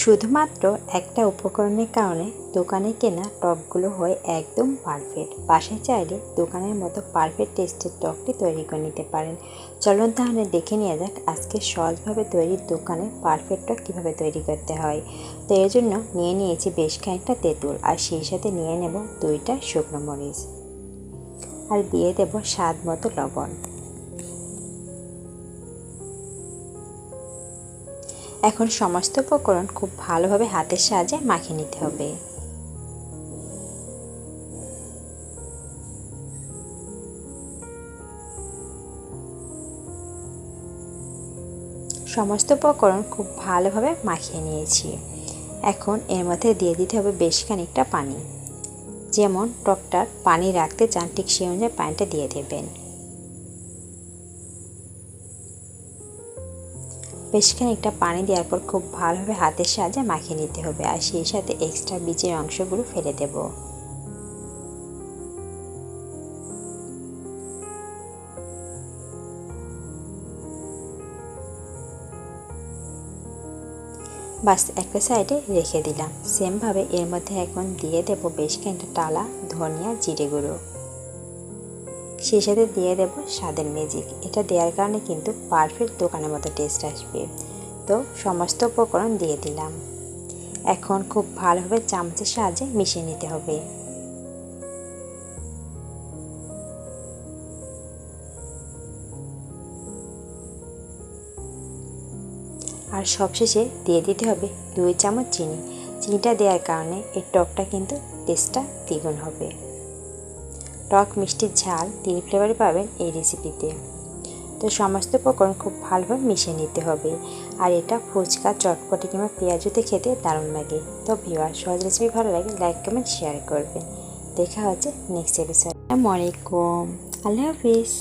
শুধুমাত্র একটা উপকরণের কারণে দোকানে কেনা টকগুলো হয় একদম পারফেক্ট বাসায় চাইলে দোকানের মতো পারফেক্ট টেস্টের টকটি তৈরি করে নিতে পারেন। চলুন তাহলে দেখে নেওয়া যাক আজকে সহজভাবে তৈরি দোকানে পারফেক্ট টক কীভাবে তৈরি করতে হয়। তো এর জন্য নিয়ে নিয়েছি বেশ খানিকটা তেঁতুল আর সেই সাথে নিয়ে নেব দুইটা শুকনো মরিচ। আর দিয়ে দেব স্বাদ মতো লবণ। এখন সমস্ত উপকরণ খুব ভালোভাবে হাতের সাহায্যে মাখিয়ে নিতে হবে। সমস্ত উপকরণ খুব ভালোভাবে মাখিয়ে নিয়েছি। এখন এর মধ্যে দিয়ে দিতে হবে বেশ খানিকটা পানি। যেমন টকটার পানি রাখতে চান ঠিক সেই অনুযায়ী পানিটা দিয়ে দেবেন। বেশ খানিকটা পানি দেওয়ার পর খুব ভালোভাবে হাতের সাহায্যে মাখিয়ে নিতে হবে আর সেই সাথে এক্সট্রা বীজের অংশগুলো ফেলে দেব। বাস, একটা সাইডে রেখে দিলাম। সেমভাবে এর মধ্যে এখন দিয়ে দেব বেশ খানিকটা টালা, ধনিয়া, জিরে গুঁড়ো। সেই সাথে দিয়ে দেব স্বাদের ম্যাজিক এটা দেওয়ার কারণে কিন্তু পারফেক্ট দোকানের মতো টেস্ট আসবে। তো সমস্ত উপকরণ দিয়ে দিলাম। এখন খুব ভালোভাবে চামচের সাহায্যে মিশিয়ে নিতে হবে। আর সবশেষে দিয়ে দিতে হবে দুই চামচ চিনি। চিনিটা দেওয়ার কারণে এর টকটা কিন্তু টেস্টটা দ্বিগুণ হবে। টক মিষ্টির ঝাল তিন ফ্লেভারই পাবেন এই রেসিপিতে তো সমস্ত উপকরণ খুব ভালোভাবে মিশিয়ে নিতে হবে। আর এটা ফুচকা, চটপটি কিংবা পেঁয়াজুতে খেতে দারুণ লাগে। তো ভিওয়ার সহজ রেসিপি ভালো লাগে লাইক কমেন্ট শেয়ার করবেন। দেখা হচ্ছে নেক্সট এপিসোড আসসালামু আলাইকুম। আল্লাহ হাফিজ।